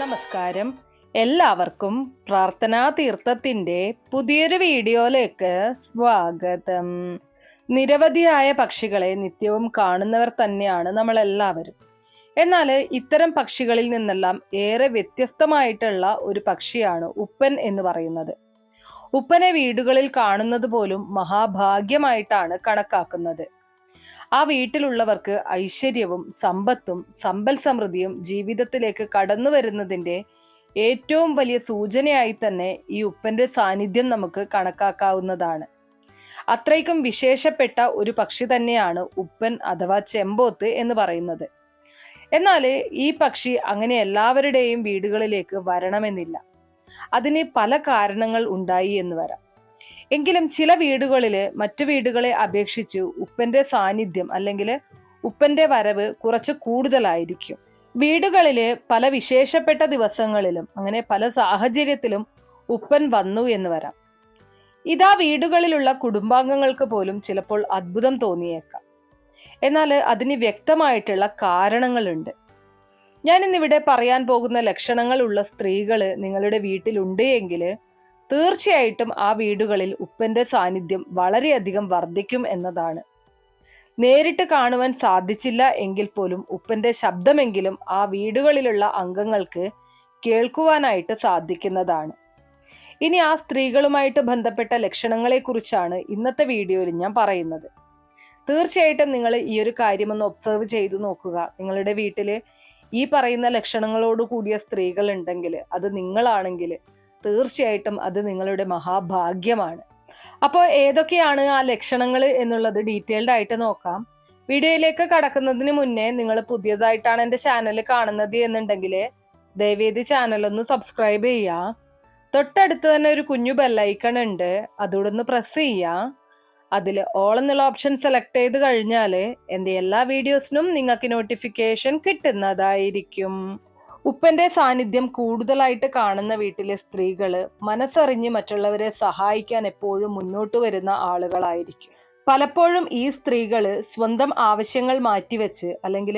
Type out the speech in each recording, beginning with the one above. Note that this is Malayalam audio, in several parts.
നമസ്കാരം. എല്ലാവർക്കും പ്രാർത്ഥനാ തീർത്ഥത്തിന്റെ പുതിയൊരു വീഡിയോയിലേക്ക് സ്വാഗതം. നിരവധിയായ പക്ഷികളെ നിത്യവും കാണുന്നവർ തന്നെയാണ് നമ്മൾ എല്ലാവരും എന്നാൽ ഇത്തരം പക്ഷികളിൽ നിന്നെല്ലാം ഏറെ വ്യത്യസ്തമായിട്ടുള്ള ഒരു പക്ഷിയാണ് ഉപ്പൻ എന്ന് പറയുന്നത്. ഉപ്പനെ വീടുകളിൽ കാണുന്നത് പോലും മഹാഭാഗ്യമായിട്ടാണ് കണക്കാക്കുന്നത്. ആ വീട്ടിലുള്ളവർക്ക് ഐശ്വര്യവും സമ്പത്തും സമ്പൽ സമൃദ്ധിയും ജീവിതത്തിലേക്ക് കടന്നു വരുന്നതിന്റെ ഏറ്റവും വലിയ സൂചനയായി തന്നെ ഈ ഉപ്പന്റെ സാന്നിധ്യം നമുക്ക് കണക്കാക്കാവുന്നതാണ്. അത്രയ്ക്കും വിശേഷപ്പെട്ട ഒരു പക്ഷി തന്നെയാണ് ഉപ്പൻ അഥവാ ചെമ്പോത്ത് എന്ന് പറയുന്നത്. എന്നാൽ ഈ പക്ഷി അങ്ങനെ എല്ലാവരുടെയും വീടുകളിലേക്ക് വരണമെന്നില്ല. അതിന് പല കാരണങ്ങൾ ഉണ്ടായി എന്ന് വരാം. എങ്കിലും ചില വീടുകളിൽ മറ്റു വീടുകളെ അപേക്ഷിച്ച് ഉപ്പന്റെ സാന്നിധ്യം അല്ലെങ്കിൽ ഉപ്പന്റെ വരവ് കുറച്ച് കൂടുതലായിരിക്കും. വീടുകളിൽ പല വിശേഷപ്പെട്ട ദിവസങ്ങളിലും അങ്ങനെ പല സാഹചര്യത്തിലും ഉപ്പൻ വന്നു എന്ന് വരാം. ഇതാ വീടുകളിലുള്ള കുടുംബാംഗങ്ങൾക്ക് പോലും ചിലപ്പോൾ അത്ഭുതം തോന്നിയേക്കാം. എന്നാൽ അതിന് വ്യക്തമായിട്ടുള്ള കാരണങ്ങളുണ്ട്. ഞാൻ ഇന്നിവിടെ പറയാൻ പോകുന്ന ലക്ഷണങ്ങളുള്ള സ്ത്രീകൾ നിങ്ങളുടെ വീട്ടിലുണ്ട് എങ്കിൽ തീർച്ചയായിട്ടും ആ വീടുകളിൽ ഉപ്പന്റെ സാന്നിധ്യം വളരെയധികം വർദ്ധിക്കും എന്നതാണ്. നേരിട്ട് കാണുവാൻ സാധിച്ചില്ല എങ്കിൽ പോലും ഉപ്പന്റെ ശബ്ദമെങ്കിലും ആ വീടുകളിലുള്ള അംഗങ്ങൾക്ക് കേൾക്കുവാനായിട്ട് സാധിക്കുന്നതാണ്. ഇനി ആ സ്ത്രീകളുമായിട്ട് ബന്ധപ്പെട്ട ലക്ഷണങ്ങളെക്കുറിച്ചാണ് ഇന്നത്തെ വീഡിയോയിൽ ഞാൻ പറയുന്നത്. തീർച്ചയായിട്ടും നിങ്ങൾ ഈ ഒരു കാര്യം ഒന്ന് ഒബ്സർവ് ചെയ്തു നോക്കുക. നിങ്ങളുടെ വീട്ടിൽ ഈ പറയുന്ന ലക്ഷണങ്ങളോട് കൂടിയ സ്ത്രീകൾ ഉണ്ടെങ്കിൽ അത് നിങ്ങളാണെങ്കിൽ തീർച്ചയായിട്ടും അത് നിങ്ങളുടെ മഹാഭാഗ്യമാണ്. അപ്പോൾ ഏതൊക്കെയാണ് ആ ലക്ഷണങ്ങൾ എന്നുള്ളത് ഡീറ്റെയിൽഡ് ആയിട്ട് നോക്കാം. വീഡിയോയിലേക്ക് കടക്കുന്നതിന് മുന്നേ നിങ്ങൾ പുതിയതായിട്ടാണ് എന്റെ ചാനൽ കാണുന്നത് എന്നുണ്ടെങ്കിൽ ദയവേദി ചാനൽ ഒന്ന് സബ്സ്ക്രൈബ് ചെയ്യുക. തൊട്ടടുത്ത് തന്നെ ഒരു കുഞ്ഞു ബെല്ലൈക്കൺ ഉണ്ട്. അതുകൂടെ ഒന്ന് പ്രസ് ചെയ്യുക. അതിൽ ഓൾ എന്നുള്ള ഓപ്ഷൻ സെലക്ട് ചെയ്ത് കഴിഞ്ഞാൽ എന്റെ എല്ലാ വീഡിയോസിനും നിങ്ങൾക്ക് നോട്ടിഫിക്കേഷൻ കിട്ടുന്നതായിരിക്കും. ഉപ്പന്റെ സാന്നിധ്യം കൂടുതലായിട്ട് കാണുന്ന വീട്ടിലെ സ്ത്രീകൾ മനസ്സറിഞ്ഞ് മറ്റുള്ളവരെ സഹായിക്കാൻ എപ്പോഴും മുന്നോട്ട് വരുന്ന ആളുകളായിരിക്കും. പലപ്പോഴും ഈ സ്ത്രീകൾ സ്വന്തം ആവശ്യങ്ങൾ മാറ്റിവെച്ച് അല്ലെങ്കിൽ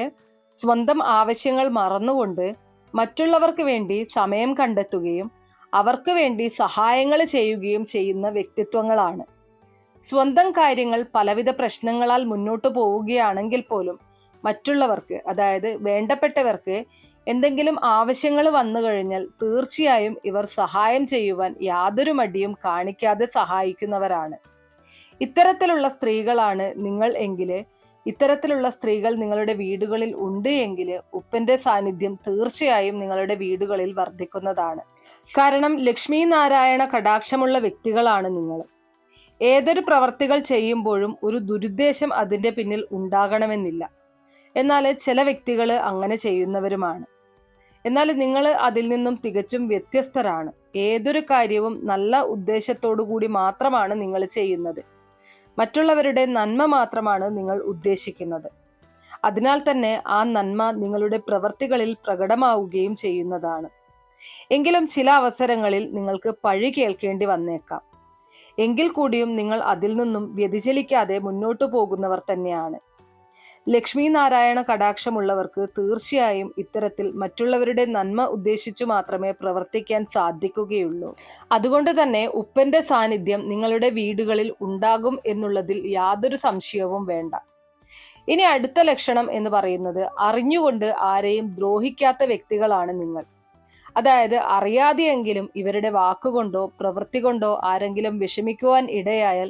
സ്വന്തം ആവശ്യങ്ങൾ മറന്നുകൊണ്ട് മറ്റുള്ളവർക്ക് വേണ്ടി സമയം കണ്ടെത്തുകയും അവർക്ക് വേണ്ടി സഹായങ്ങൾ ചെയ്യുകയും ചെയ്യുന്ന വ്യക്തിത്വങ്ങളാണ്. സ്വന്തം കാര്യങ്ങൾ പലവിധ പ്രശ്നങ്ങളാൽ മുന്നോട്ട് പോവുകയാണെങ്കിൽ പോലും മറ്റുള്ളവർക്ക് അതായത് വേണ്ടപ്പെട്ടവർക്ക് എന്തെങ്കിലും ആവശ്യങ്ങൾ വന്നു കഴിഞ്ഞാൽ തീർച്ചയായും ഇവർ സഹായം ചെയ്യുവാൻ യാതൊരു മടിയും കാണിക്കാതെ സഹായിക്കുന്നവരാണ്. ഇത്തരത്തിലുള്ള സ്ത്രീകളാണ് നിങ്ങൾ എങ്കിൽ ഇത്തരത്തിലുള്ള സ്ത്രീകൾ നിങ്ങളുടെ വീടുകളിൽ ഉണ്ട് എങ്കിൽ ഉപ്പന്റെ സാന്നിധ്യം തീർച്ചയായും നിങ്ങളുടെ വീടുകളിൽ വർദ്ധിക്കുന്നതാണ്. കാരണം ലക്ഷ്മി നാരായണ കടാക്ഷമുള്ള വ്യക്തികളാണ് നിങ്ങൾ. ഏതൊരു പ്രവർത്തികൾ ചെയ്യുമ്പോഴും ഒരു ദുരുദ്ദേശം അതിന്റെ പിന്നിൽ ഉണ്ടാകണമെന്നില്ല. എന്നാൽ ചില വ്യക്തികൾ അങ്ങനെ ചെയ്യുന്നവരുമാണ്. എന്നാൽ നിങ്ങൾ അതിൽ നിന്നും തികച്ചും വ്യത്യസ്തരാണ്. ഏതൊരു കാര്യവും നല്ല ഉദ്ദേശത്തോടു കൂടി മാത്രമാണ് നിങ്ങൾ ചെയ്യുന്നത്. മറ്റുള്ളവരുടെ നന്മ മാത്രമാണ് നിങ്ങൾ ഉദ്ദേശിക്കുന്നത്. അതിനാൽ തന്നെ ആ നന്മ നിങ്ങളുടെ പ്രവൃത്തികളിൽ പ്രകടമാവുകയും ചെയ്യുന്നതാണ്. എങ്കിലും ചില അവസരങ്ങളിൽ നിങ്ങൾക്ക് പഴി കേൾക്കേണ്ടി വന്നേക്കാം. എങ്കിൽ കൂടിയും നിങ്ങൾ അതിൽ നിന്നും വ്യതിചലിക്കാതെ മുന്നോട്ടു പോകുന്നവർ തന്നെയാണ്. ലക്ഷ്മി നാരായണ കടാക്ഷമുള്ളവർക്ക് തീർച്ചയായും ഇത്തരത്തിൽ മറ്റുള്ളവരുടെ നന്മ ഉദ്ദേശിച്ചു മാത്രമേ പ്രവർത്തിക്കാൻ സാധിക്കുകയുള്ളൂ. അതുകൊണ്ട് തന്നെ ഉപ്പന്റെ സാന്നിധ്യം നിങ്ങളുടെ വീടുകളിൽ ഉണ്ടാകും എന്നുള്ളതിൽ യാതൊരു സംശയവും വേണ്ട. ഇനി അടുത്ത ലക്ഷണം എന്ന് പറയുന്നത് അറിഞ്ഞുകൊണ്ട് ആരെയും ദ്രോഹിക്കാത്ത വ്യക്തികളാണ് നിങ്ങൾ. അതായത് അറിയാതെയെങ്കിലും ഇവരുടെ വാക്കുകൊണ്ടോ പ്രവൃത്തി കൊണ്ടോ ആരെങ്കിലും വിഷമിക്കുവാൻ ഇടയായാൽ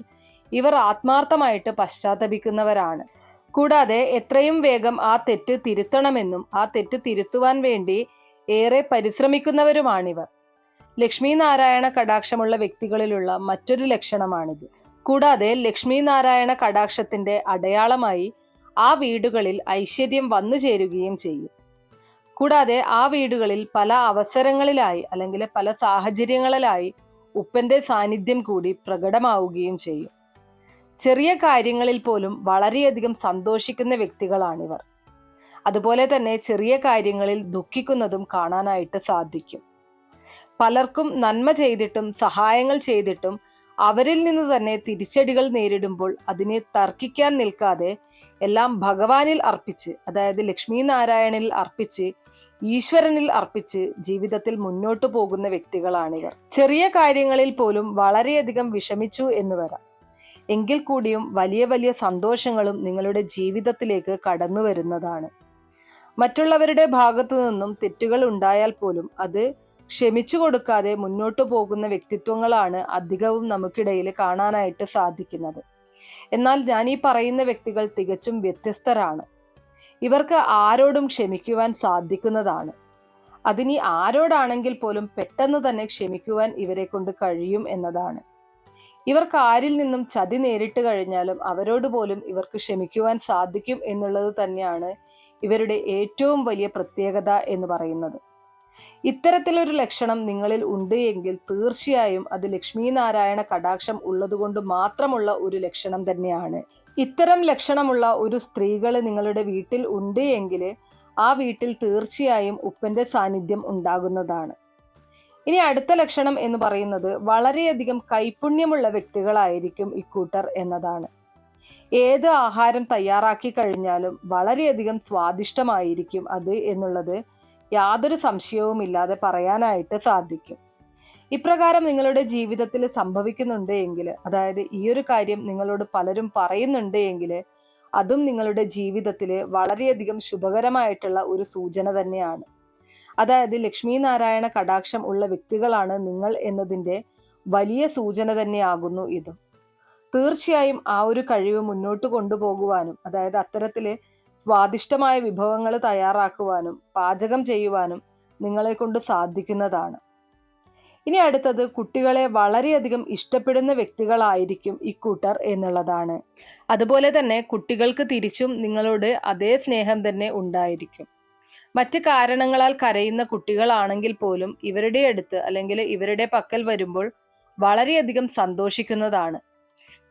ഇവർ ആത്മാർത്ഥമായിട്ട് പശ്ചാത്തപിക്കുന്നവരാണ്. കൂടാതെ എത്രയും വേഗം ആ തെറ്റ് തിരുത്തണമെന്നും ആ തെറ്റ് തിരുത്തുവാൻ വേണ്ടി ഏറെ പരിശ്രമിക്കുന്നവരുമാണിവർ. ലക്ഷ്മി നാരായണ കടാക്ഷമുള്ള വ്യക്തികളിലുള്ള മറ്റൊരു ലക്ഷണമാണിത്. കൂടാതെ ലക്ഷ്മി നാരായണ കടാക്ഷത്തിന്റെ അടയാളമായി ആ വീടുകളിൽ ഐശ്വര്യം വന്നു ചേരുകയും ചെയ്യും. കൂടാതെ ആ വീടുകളിൽ പല അവസരങ്ങളിലായി അല്ലെങ്കിൽ പല സാഹചര്യങ്ങളിലായി ഉപ്പന്റെ സാന്നിധ്യം കൂടി പ്രകടമാവുകയും ചെയ്യും. ചെറിയ കാര്യങ്ങളിൽ പോലും വളരെയധികം സന്തോഷിക്കുന്ന വ്യക്തികളാണിവർ. അതുപോലെ തന്നെ ചെറിയ കാര്യങ്ങളിൽ ദുഃഖിക്കുന്നതും കാണാനായിട്ട് സാധിക്കും. പലർക്കും നന്മ ചെയ്തിട്ടും സഹായങ്ങൾ ചെയ്തിട്ടും അവരിൽ നിന്ന് തന്നെ തിരിച്ചടികൾ നേരിടുമ്പോൾ അതിനെ തർക്കിക്കാൻ നിൽക്കാതെ എല്ലാം ഭഗവാനിൽ അർപ്പിച്ച് അതായത് ലക്ഷ്മി നാരായണനിൽ അർപ്പിച്ച് ഈശ്വരനിൽ അർപ്പിച്ച് ജീവിതത്തിൽ മുന്നോട്ടു പോകുന്ന വ്യക്തികളാണിവർ. ചെറിയ കാര്യങ്ങളിൽ പോലും വളരെയധികം വിഷമിച്ചു എന്ന് വരാം. എങ്കിൽ കൂടിയും വലിയ വലിയ സന്തോഷങ്ങളും നിങ്ങളുടെ ജീവിതത്തിലേക്ക് കടന്നു വരുന്നതാണ്. മറ്റുള്ളവരുടെ ഭാഗത്തു നിന്നും തെറ്റുകൾ ഉണ്ടായാൽ പോലും അത് ക്ഷമിച്ചു കൊടുക്കാതെ മുന്നോട്ടു പോകുന്ന വ്യക്തിത്വങ്ങളാണ് അധികവും നമുക്കിടയിൽ കാണാനായിട്ട് സാധിക്കുന്നത്. എന്നാൽ ഞാൻ ഈ പറയുന്ന വ്യക്തികൾ തികച്ചും വ്യത്യസ്തരാണ്. ഇവർക്ക് ആരോടും ക്ഷമിക്കുവാൻ സാധിക്കുന്നതാണ്. അതിനി ആരോടാണെങ്കിൽ പോലും പെട്ടെന്ന് തന്നെ ക്ഷമിക്കുവാൻ ഇവരെ കൊണ്ട് കഴിയും എന്നതാണ്. ഇവർക്ക് ആരിൽ നിന്നും ചതി നേരിട്ട് കഴിഞ്ഞാലും അവരോട് പോലും ഇവർക്ക് ക്ഷമിക്കുവാൻ സാധിക്കും എന്നുള്ളത് തന്നെയാണ് ഇവരുടെ ഏറ്റവും വലിയ പ്രത്യേകത എന്ന് പറയുന്നത്. ഇത്തരത്തിലൊരു ലക്ഷണം നിങ്ങളിൽ ഉണ്ട് എങ്കിൽ തീർച്ചയായും അത് ലക്ഷ്മീനാരായണ കടാക്ഷം ഉള്ളതുകൊണ്ട് മാത്രമുള്ള ഒരു ലക്ഷണം തന്നെയാണ്. ഇത്തരം ലക്ഷണമുള്ള ഒരു സ്ത്രീകൾ നിങ്ങളുടെ വീട്ടിൽ ഉണ്ട് എങ്കിൽ ആ വീട്ടിൽ തീർച്ചയായും ഉപ്പന്റെ സാന്നിധ്യം ഉണ്ടാകുന്നതാണ്. ഇനി അടുത്ത ലക്ഷണം എന്ന് പറയുന്നത് വളരെയധികം കൈപുണ്യമുള്ള വ്യക്തികളായിരിക്കും ഇക്കൂട്ടർ എന്നതാണ്. ഏത് ആഹാരം തയ്യാറാക്കി കഴിഞ്ഞാലും വളരെയധികം സ്വാദിഷ്ടമായിരിക്കും അത് എന്നുള്ളത് യാതൊരു സംശയവുമില്ലാതെ പറയാനായിട്ട് സാധിക്കും. ഇപ്രകാരം നിങ്ങളുടെ ജീവിതത്തിൽ സംഭവിക്കുന്നുണ്ട് എങ്കിൽ അതായത് ഈ ഒരു കാര്യം നിങ്ങളോട് പലരും പറയുന്നുണ്ട് എങ്കിൽ അതും നിങ്ങളുടെ ജീവിതത്തിൽ വളരെയധികം ശുഭകരമായിട്ടുള്ള ഒരു സൂചന തന്നെയാണ്. അതായത് ലക്ഷ്മി നാരായണ കടാക്ഷം ഉള്ള വ്യക്തികളാണ് നിങ്ങൾ എന്നതിന്റെ വലിയ സൂചന തന്നെയാകുന്നു ഇതും. തീർച്ചയായും ആ ഒരു കഴിവ് മുന്നോട്ട് കൊണ്ടുപോകുവാനും അതായത് അത്തരത്തിൽ സ്വാദിഷ്ടമായ വിഭവങ്ങൾ തയ്യാറാക്കുവാനും പാചകം ചെയ്യുവാനും നിങ്ങളെ കൊണ്ട് സാധിക്കുന്നതാണ്. ഇനി അടുത്തത് കുട്ടികളെ വളരെയധികം ഇഷ്ടപ്പെടുന്ന വ്യക്തികളായിരിക്കും ഇക്കൂട്ടർ എന്നുള്ളതാണ്. അതുപോലെ തന്നെ കുട്ടികൾക്ക് തിരിച്ചും നിങ്ങളോട് അതേ സ്നേഹം തന്നെ ഉണ്ടായിരിക്കും. മറ്റ് കാരണങ്ങളാൽ കരയുന്ന കുട്ടികളാണെങ്കിൽ പോലും ഇവരുടെ അടുത്ത് അല്ലെങ്കിൽ ഇവരുടെ പക്കൽ വരുമ്പോൾ വളരെയധികം സന്തോഷിക്കുന്നതാണ്.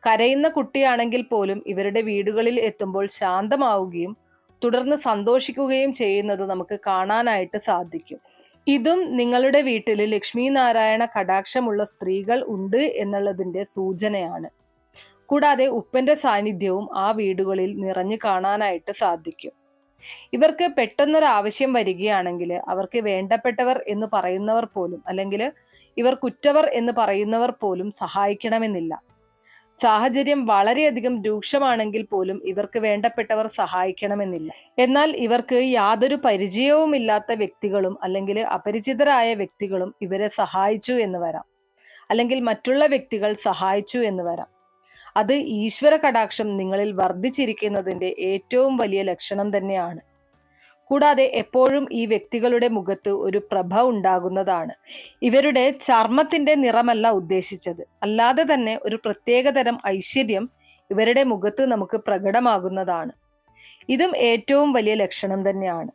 കരയുന്ന കുട്ടിയാണെങ്കിൽ പോലും ഇവരുടെ വീടുകളിൽ എത്തുമ്പോൾ ശാന്തമാവുകയും തുടർന്ന് സന്തോഷിക്കുകയും ചെയ്യുന്നത് നമുക്ക് കാണാനായിട്ട് സാധിക്കും. ഇതും നിങ്ങളുടെ വീട്ടിൽ ലക്ഷ്മി നാരായണ കടാക്ഷമുള്ള സ്ത്രീകൾ ഉണ്ട് എന്നുള്ളതിന്റെ സൂചനയാണ്. കൂടാതെ ഉപ്പന്റെ സാന്നിധ്യവും ആ വീടുകളിൽ നിറഞ്ഞു കാണാനായിട്ട് സാധിക്കും. ഇവർക്ക് പെട്ടെന്നൊരു ആവശ്യം വരികയാണെങ്കിൽ അവർക്ക് വേണ്ടപ്പെട്ടവർ എന്ന് പറയുന്നവർ പോലും അല്ലെങ്കിൽ ഇവർ കുറ്റവർ എന്ന് പറയുന്നവർ പോലും സഹായിക്കണമെന്നില്ല. സാഹചര്യം വളരെയധികം രൂക്ഷമാണെങ്കിൽ പോലും ഇവർക്ക് വേണ്ടപ്പെട്ടവർ സഹായിക്കണമെന്നില്ല. എന്നാൽ ഇവർക്ക് യാതൊരു പരിചയവുമില്ലാത്ത വ്യക്തികളും അല്ലെങ്കിൽ അപരിചിതരായ വ്യക്തികളും ഇവരെ സഹായിച്ചു എന്ന് വരാം. അല്ലെങ്കിൽ മറ്റുള്ള വ്യക്തികൾ സഹായിച്ചു എന്ന് വരാം. അത് ഈശ്വര കടാക്ഷം നിങ്ങളിൽ വർദ്ധിച്ചിരിക്കുന്നതിന്റെ ഏറ്റവും വലിയ ലക്ഷണം തന്നെയാണ്. കൂടാതെ എപ്പോഴും ഈ വ്യക്തികളുടെ മുഖത്ത് ഒരു പ്രഭ ഉണ്ടാകുന്നതാണ്. ഇവരുടെ ചർമ്മത്തിന്റെ നിറമല്ല ഉദ്ദേശിച്ചത്. അല്ലാതെ തന്നെ ഒരു പ്രത്യേകതരം ഐശ്വര്യം ഇവരുടെ മുഖത്ത് നമുക്ക് പ്രകടമാകുന്നതാണ്. ഇതും ഏറ്റവും വലിയ ലക്ഷണം തന്നെയാണ്.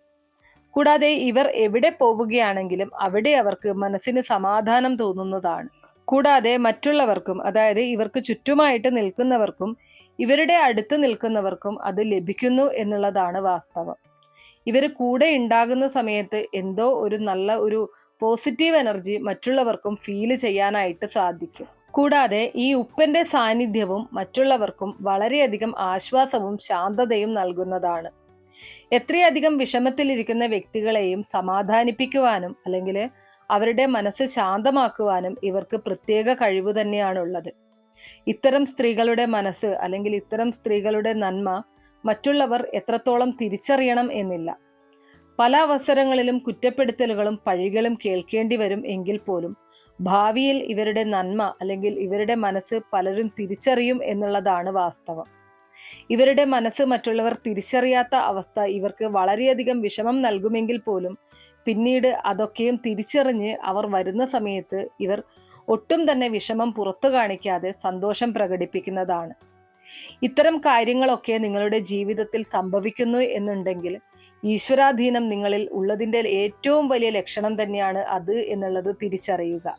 കൂടാതെ ഇവർ എവിടെ പോവുകയാണെങ്കിലും അവിടെ അവർക്ക് മനസ്സിന് സമാധാനം തോന്നുന്നതാണ്. കൂടാതെ മറ്റുള്ളവർക്കും അതായത് ഇവർക്ക് ചുറ്റുമായിട്ട് നിൽക്കുന്നവർക്കും ഇവരുടെ അടുത്ത് നിൽക്കുന്നവർക്കും അത് ലഭിക്കുന്നു എന്നുള്ളതാണ് വാസ്തവം. ഇവർ കൂടെ ഉണ്ടാകുന്ന സമയത്ത് എന്തോ ഒരു നല്ല ഒരു പോസിറ്റീവ് എനർജി മറ്റുള്ളവർക്കും ഫീൽ ചെയ്യാനായിട്ട് സാധിക്കും. കൂടാതെ ഈ ഉപ്പന്റെ സാന്നിധ്യവും മറ്റുള്ളവർക്കും വളരെയധികം ആശ്വാസവും ശാന്തതയും നൽകുന്നതാണ്. എത്രയധികം വിഷമത്തിലിരിക്കുന്ന വ്യക്തികളെയും സമാധാനിപ്പിക്കുവാനും അല്ലെങ്കിൽ അവരുടെ മനസ്സ് ശാന്തമാക്കുവാനും ഇവർക്ക് പ്രത്യേക കഴിവ് തന്നെയാണുള്ളത്. ഇത്തരം സ്ത്രീകളുടെ മനസ്സ് അല്ലെങ്കിൽ ഇത്തരം സ്ത്രീകളുടെ നന്മ മറ്റുള്ളവർ എത്രത്തോളം തിരിച്ചറിയണം എന്നില്ല. പല അവസരങ്ങളിലും കുറ്റപ്പെടുത്തലുകളും പഴികളും കേൾക്കേണ്ടി വരും എങ്കിൽ പോലും ഭാവിയിൽ ഇവരുടെ നന്മ അല്ലെങ്കിൽ ഇവരുടെ മനസ്സ് പലരും തിരിച്ചറിയും എന്നുള്ളതാണ് വാസ്തവം. ഇവരുടെ മനസ്സ് മറ്റുള്ളവർ തിരിച്ചറിയാത്ത അവസ്ഥ ഇവർക്ക് വളരെയധികം വിഷമം നൽകുമെങ്കിൽ പോലും പിന്നീട് അതൊക്കെയും തിരിച്ചറിഞ്ഞ് അവർ വരുന്ന സമയത്ത് ഇവർ ഒട്ടും തന്നെ വിഷമം പുറത്തു കാണിക്കാതെ സന്തോഷം പ്രകടിപ്പിക്കുന്നതാണ്. ഇത്തരം കാര്യങ്ങളൊക്കെ നിങ്ങളുടെ ജീവിതത്തിൽ സംഭവിക്കുന്നു എന്നുണ്ടെങ്കിൽ ഈശ്വരാധീനം നിങ്ങളിൽ ഉള്ളതിന്റെ ഏറ്റവും വലിയ ലക്ഷണം തന്നെയാണ് അത് എന്നുള്ളത് തിരിച്ചറിയുക.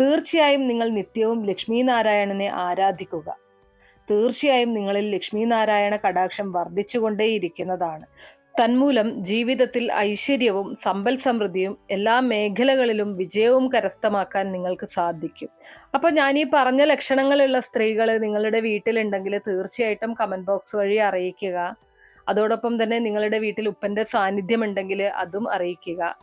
തീർച്ചയായും നിങ്ങൾ നിത്യവും ലക്ഷ്മി നാരായണനെ ആരാധിക്കുക. തീർച്ചയായും നിങ്ങളിൽ ലക്ഷ്മി നാരായണ കടാക്ഷം വർദ്ധിച്ചുകൊണ്ടേയിരിക്കുന്നതാണ്. തന്മൂലം ജീവിതത്തിൽ ഐശ്വര്യവും സമ്പൽ സമൃദ്ധിയും എല്ലാ മേഖലകളിലും വിജയവും കരസ്ഥമാക്കാൻ നിങ്ങൾക്ക് സാധിക്കും. അപ്പൊ ഞാൻ ഈ പറഞ്ഞ ലക്ഷണങ്ങളുള്ള സ്ത്രീകൾ നിങ്ങളുടെ വീട്ടിലുണ്ടെങ്കിൽ തീർച്ചയായിട്ടും കമന്റ് ബോക്സ് വഴി അറിയിക്കുക. അതോടൊപ്പം തന്നെ നിങ്ങളുടെ വീട്ടിൽ ഉപ്പന്റെ സാന്നിധ്യം ഉണ്ടെങ്കിൽ അതും അറിയിക്കുക.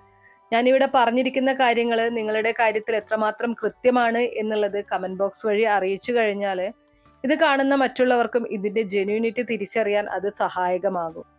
ഞാനിവിടെ പറഞ്ഞിരിക്കുന്ന കാര്യങ്ങൾ നിങ്ങളുടെ കാര്യത്തിൽ എത്രമാത്രം കൃത്യമാണ് എന്നുള്ളത് കമന്റ് ബോക്സ് വഴി അറിയിച്ചു കഴിഞ്ഞാൽ ഇത് കാണുന്ന മറ്റുള്ളവർക്കും ഇതിന്റെ ജെന്യൂനിറ്റി തിരിച്ചറിയാൻ അത് സഹായകമാകും.